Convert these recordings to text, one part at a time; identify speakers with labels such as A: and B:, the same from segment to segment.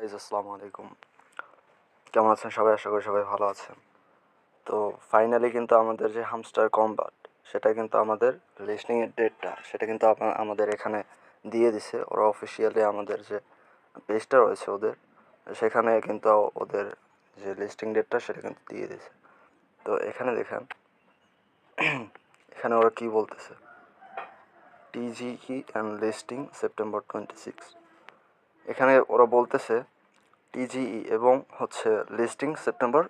A: Guys আসসালামু আলাইকুম। কেমন আছেন সবাই? আশা করি সবাই ভালো আছেন। তো ফাইনালি কিন্তু আমাদের যে হামস্টার কম্বাট সেটা কিন্তু আমাদের লিস্টিংয়ের ডেটটা সেটা কিন্তু আমাদের এখানে দিয়ে দিছে। ওরা অফিসিয়ালি আমাদের যে পেজটা রয়েছে ওদের, সেখানে কিন্তু ওদের যে লিস্টিং ডেটটা সেটা কিন্তু দিয়ে দিছে। তো এখানে দেখেন, এখানে ওরা কী বলতেছে? TGE and listing September twenty six এখানে ওরা বলতেছে টিজিই এবং হচ্ছে লিস্টিং সেপ্টেম্বর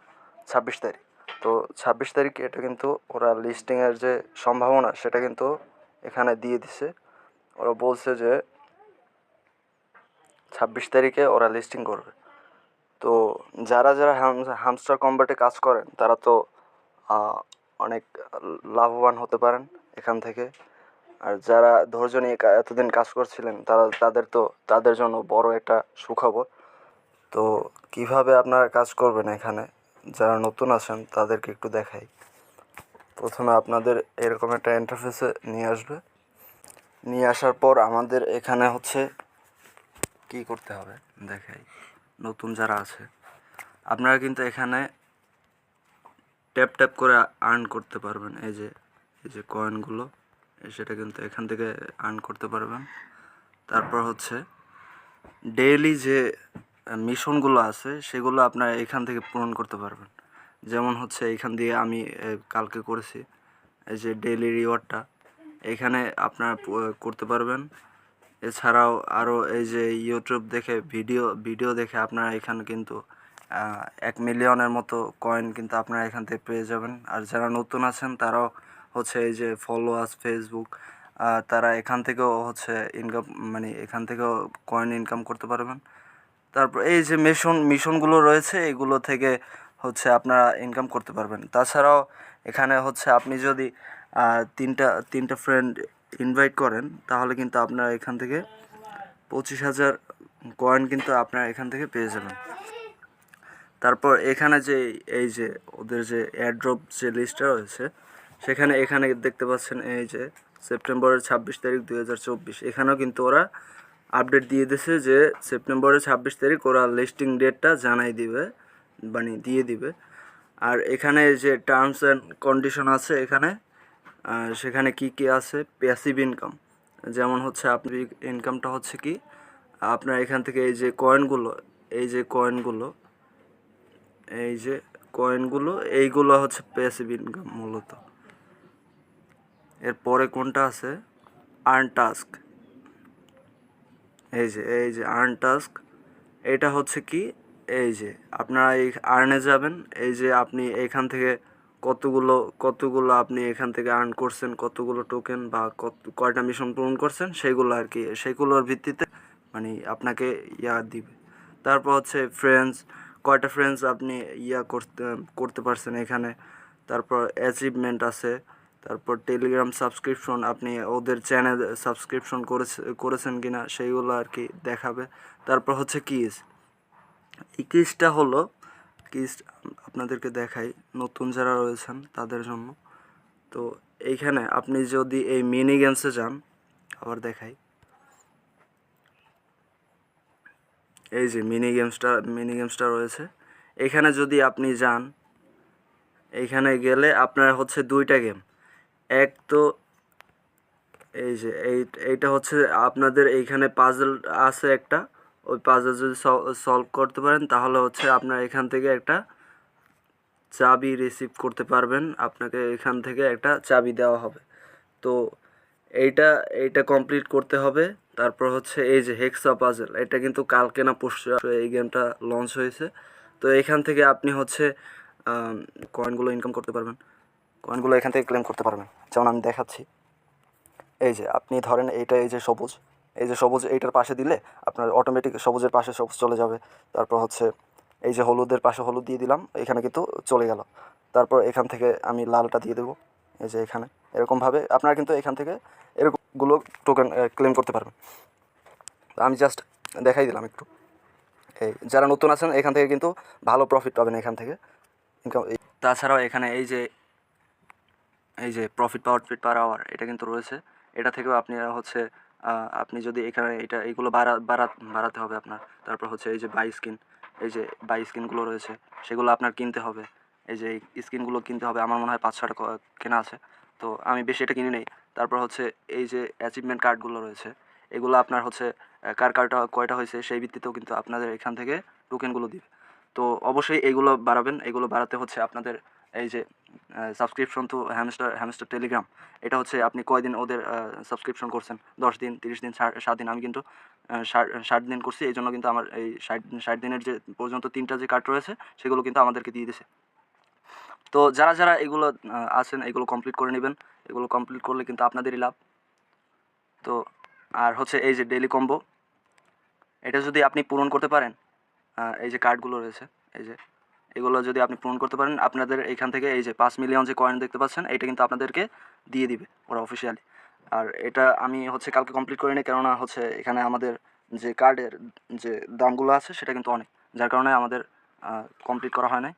A: ছাব্বিশ তারিখ। তো ছাব্বিশ তারিখে এটা কিন্তু ওরা লিস্টিংয়ের যে সম্ভাবনা সেটা কিন্তু এখানে দিয়ে দিছে। ওরা বলছে যে ছাব্বিশ তারিখে ওরা লিস্টিং করবে। তো যারা যারা হামস্টার কম্বাটে কাজ করেন, তারা তো অনেক লাভবান হতে পারেন এখান থেকে। আর যারা ধৈর্য নিয়ে এতদিন কাজ করছিলেন, তারা, তাদের তো, তাদের জন্য বড় একটা সুখবর। তো কীভাবে আপনারা কাজ করবেন এখানে? যারা নতুন আছেন, তাদেরকে একটু দেখাই। প্রথমে আপনাদের এরকম একটা ইন্টারফেসে নিয়ে আসবে। নিয়ে আসার পর আমাদের এখানে হচ্ছে কি করতে হবে? দেখাই। নতুন যারা আছে, আপনারা কিন্তু এখানে ট্যাপ ট্যাপ করে আর্ন করতে পারবেন। এই যে এই যে কয়েনগুলো সেটা কিন্তু এখান থেকে আর্ন করতে পারবেন। তারপর হচ্ছে ডেইলি যে মিশনগুলো আছে, সেগুলো আপনারা এখান থেকে পূরণ করতে পারবেন। যেমন হচ্ছে, এখান দিয়ে আমি কালকে করেছি, এই যে ডেইলি রিওয়ার্ডটা এখানে আপনারা করতে পারবেন। এছাড়াও আরও এই যে ইউটিউব দেখে ভিডিও ভিডিও দেখে আপনারা এখানে কিন্তু এক মিলিয়নের মতো কয়েন কিন্তু আপনারা এখান থেকে পেয়ে যাবেন। আর যারা নতুন আছেন, তারাও হচ্ছে এই যে ফলোয়ার্স ফেসবুক তারা এখান থেকেও হচ্ছে ইনকাম মানে এখান থেকেও কয়েন ইনকাম করতে পারবেন। তারপর এই যে মিশন মিশনগুলো রয়েছে, এগুলো থেকে হচ্ছে আপনারা ইনকাম করতে পারবেন। তাছাড়াও এখানে হচ্ছে আপনি যদি তিনটা তিনটা ফ্রেন্ড ইনভাইট করেন, তাহলে কিন্তু আপনারা এখান থেকে পঁচিশ হাজার কয়েন কিন্তু আপনারা এখান থেকে পেয়ে যাবেন। তারপর এখানে যে এই যে ওদের যে এয়ারড্রপ যে লিস্টটা রয়েছে সেখানে, এখানে দেখতে পাচ্ছেন এই যে সেপ্টেম্বরের ছাব্বিশ তারিখ দুই হাজার চব্বিশ। এখানেও কিন্তু ওরা আপডেট দিয়ে দিয়েছে যে সেপ্টেম্বরের ছাব্বিশ তারিখ ওরা লিস্টিং ডেটটা জানাই দিবে মানে দিয়ে দিবে। আর এখানে যে টার্মস অ্যান্ড কন্ডিশন আছে এখানে সেখানে কি কি আছে? প্যাসিভ ইনকাম যেমন হচ্ছে আপনি ইনকামটা হচ্ছে কি, আপনার এখান থেকে এই যে কয়েনগুলো এই যে কয়েনগুলো এই যে কয়েনগুলো এইগুলো হচ্ছে প্যাসিভ ইনকাম মূলত। এরপরে কোনটা আছে? আর্ন টাস্ক এই যে এই যে আর্ন টাস্ক এটা হচ্ছে কি? এই যে, আপনারা এই আর্নে যাবেন, এই যে আপনি এখান থেকে কতগুলো কতগুলো আপনি এখান থেকে আর্ন করছেন, কতগুলো টোকেন বা কত, কয়টা মিশন পূরণ করছেন, সেগুলো আর কি, সেগুলোর ভিত্তিতে মানে আপনাকে ইয়া দিবে। তারপর হচ্ছে ফ্রেন্ডস কয়টা ফ্রেন্ডস আপনি ইয়া করতে করতে পারছেন এখানে? তারপর অ্যাচিভমেন্ট আছে তারপর টেলিগ্রাম সাবস্ক্রিপশন আপনি ওদের চ্যানেল সাবস্ক্রিপশন করেছে, করেছেন কি না সেইগুলো আর কি দেখাবে। তারপর হচ্ছে কিস এই কিসটা হলো কিস আপনাদেরকে দেখাই, নতুন যারা রয়েছেন তাদের জন্য। তো এইখানে আপনি যদি এই মিনি গেমসে যান, আবার দেখাই। এই যে মিনি গেমসটা মিনি গেমসটা রয়েছে। এখানে যদি আপনি যান, এইখানে গেলে আপনার হচ্ছে দুইটা গেম এক তো এই যে এই, এইটা হচ্ছে আপনাদের এইখানে পাজল আছে একটা। ওই পাজল যদি সলভ করতে পারেন, তাহলে হচ্ছে আপনার এখান থেকে একটা চাবি রিসিভ করতে পারবেন। আপনাকে এখান থেকে একটা চাবি দেওয়া হবে। তো এইটা এইটা কমপ্লিট করতে হবে। তারপর হচ্ছে এই যে হেক্সা পাজেল এটা কিন্তু কালকে না পরশু এই গেমটা লঞ্চ হয়েছে। তো এখান থেকে আপনি হচ্ছে কয়েনগুলো ইনকাম করতে পারবেন। কয়েনগুলো এখান থেকে ক্লেম করতে পারবেন। যেমন আমি দেখাচ্ছি। এই যে আপনি ধরেন এইটা এই যে সবুজ। এই যে সবুজ এইটার পাশে দিলে আপনার অটোমেটিক সবুজের পাশে সবুজ চলে যাবে। তারপর হচ্ছে এই যে হলুদের পাশে হলুদ দিয়ে দিলাম, এখানে কিন্তু চলে গেল। তারপর এখান থেকে আমি লালটা দিয়ে দেবো। এই যে এখানে। এরকমভাবে আপনারা কিন্তু এখান থেকে এরকমগুলো টোকেন ক্লেম করতে পারবেন। আমি জাস্ট দেখাই দিলাম একটু। এই যারা নতুন আছেন, এখান থেকে কিন্তু ভালো প্রফিট পাবেন এখান থেকে। ইনকাম তাছাড়াও এখানে এই যে এই যে profit power fit per hour এটা কিন্তু রয়েছে। এটা থেকেও আপনি হচ্ছে আপনি যদি এখানে এটা এইগুলো বাড়া বাড়া, বাড়াতে হবে আপনার। তারপর হচ্ছে এই যে বাই স্কিন এই যে বাই স্কিনগুলো রয়েছে, সেগুলো আপনার কিনতে হবে। এই যে স্কিনগুলো কিনতে হবে, আমার মনে হয় পাঁচ ছটা কেনা আছে। তো আমি বেশি এটা কিনি নেই। তারপর হচ্ছে এই যে অ্যাচিভমেন্ট কার্ডগুলো রয়েছে, এগুলো আপনার হচ্ছে কার কার্ডটা কয়টা হয়েছে সেই ভিত্তিতেও কিন্তু আপনাদের এখান থেকে টোকেনগুলো দিবে। তো অবশ্যই এগুলো বাড়াবেন, এগুলো বাড়াতে হচ্ছে আপনাদের এই যে subscription to hamster hamster Telegram এটা হচ্ছে আপনি কয়দিন ওদের সাবস্ক্রিপশন করছেন? দশ দিন, তিরিশ দিন, সাত দিন আমি কিন্তু ষাট দিন করছি, এই জন্য কিন্তু আমার এই ষাট ষাট দিনের যে পর্যন্ত তিনটা যে কার্ড রয়েছে, সেগুলো কিন্তু আমাদেরকে দিয়ে দিছে। তো যারা যারা এগুলো আছেন, এগুলো কমপ্লিট করে নেবেন। এগুলো কমপ্লিট করলে কিন্তু আপনাদেরই লাভ। তো, আর হচ্ছে এই যে ডেলি কম্বো এটা যদি আপনি পূরণ করতে পারেন এই যে কার্ডগুলো রয়েছে, এই যে এগুলো যদি আপনি পূরণ করতে পারেন, আপনাদের এখান থেকে এই যে পাঁচ মিলিয়ন যে কয়েন দেখতে পাচ্ছেন, এটা কিন্তু আপনাদেরকে দিয়ে দিবে ওরা অফিসিয়ালি আর এটা আমি হচ্ছে কালকে কমপ্লিট করিনি, কেননা হচ্ছে এখানে আমাদের যে কার্ডের যে দামগুলো আছে, সেটা কিন্তু অনেক, যার কারণে আমাদের কমপ্লিট করা হয় নাই।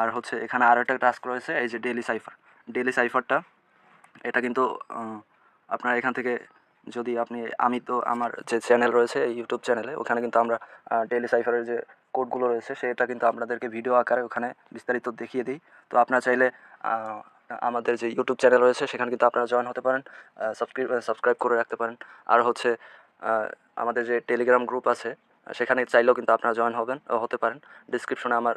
A: আর হচ্ছে এখানে আরও একটা টাস্ক রয়েছে, এই যে ডেলি সাইফার ডেলি সাইফারটা এটা কিন্তু আপনার এখান থেকে যদি আপনি, আমি তো আমার যে চ্যানেল রয়েছে ইউটিউব চ্যানেলে ওখানে কিন্তু আমরা ডেলি সাইফারের যে কোডগুলো রয়েছে, সেটা কিন্তু আপনাদেরকে ভিডিও আকারে ওখানে বিস্তারিত দেখিয়ে দিই। তো আপনারা চাইলে আমাদের যে ইউটিউব চ্যানেল রয়েছে, সেখানে কিন্তু আপনারা জয়েন হতে পারেন সাবস্ক্রাইব সাবস্ক্রাইব করে রাখতে পারেন। আর হচ্ছে আমাদের যে টেলিগ্রাম গ্রুপ আছে, সেখানে চাইলেও কিন্তু আপনারা জয়েন হবেন হতে পারেন। ডিসক্রিপশনে আমার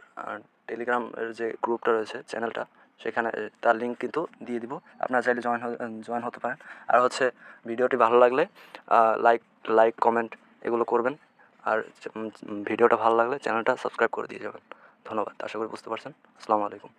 A: টেলিগ্রামের যে গ্রুপটা রয়েছে চ্যানেলটা সেখানে তার লিঙ্ক কিন্তু দিয়ে দিব। আপনারা চাইলে জয়েন জয়েন হতে পারেন। আর হচ্ছে ভিডিওটি ভালো লাগলে লাইক লাইক কমেন্ট এগুলো করবেন। আর ভিডিওটা ভালো লাগলে চ্যানেলটা সাবস্ক্রাইব করে দিয়ে যাবেন। ধন্যবাদ, আশা করি বুঝতে পারছেন। আসসালামু আলাইকুম।